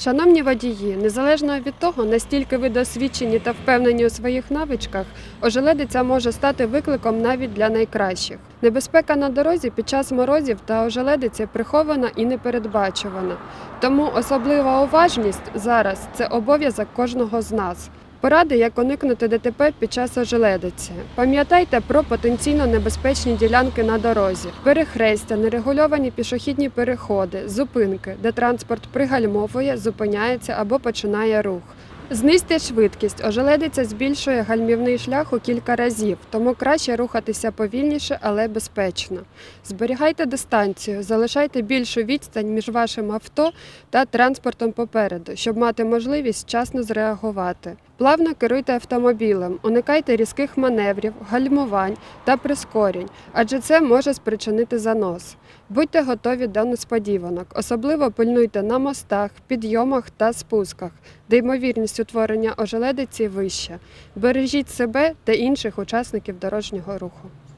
Шановні водії, незалежно від того, настільки ви досвідчені та впевнені у своїх навичках, ожеледиця може стати викликом навіть для найкращих. Небезпека на дорозі під час морозів та ожеледиці прихована і непередбачувана. Тому особлива уважність зараз це обов'язок кожного з нас. Поради, як уникнути ДТП під час ожеледиці. Пам'ятайте про потенційно небезпечні ділянки на дорозі, перехрестя, нерегульовані пішохідні переходи, зупинки, де транспорт пригальмовує, зупиняється або починає рух. Знизьте швидкість, ожеледиця збільшує гальмівний шлях у кілька разів, тому краще рухатися повільніше, але безпечно. Зберігайте дистанцію, залишайте більшу відстань між вашим авто та транспортом попереду, щоб мати можливість вчасно зреагувати. Плавно керуйте автомобілем, уникайте різких маневрів, гальмувань та прискорень, адже це може спричинити занос. Будьте готові до несподіванок, особливо пильнуйте на мостах, підйомах та спусках, де ймовірність утворення ожеледиці вища. Бережіть себе та інших учасників дорожнього руху.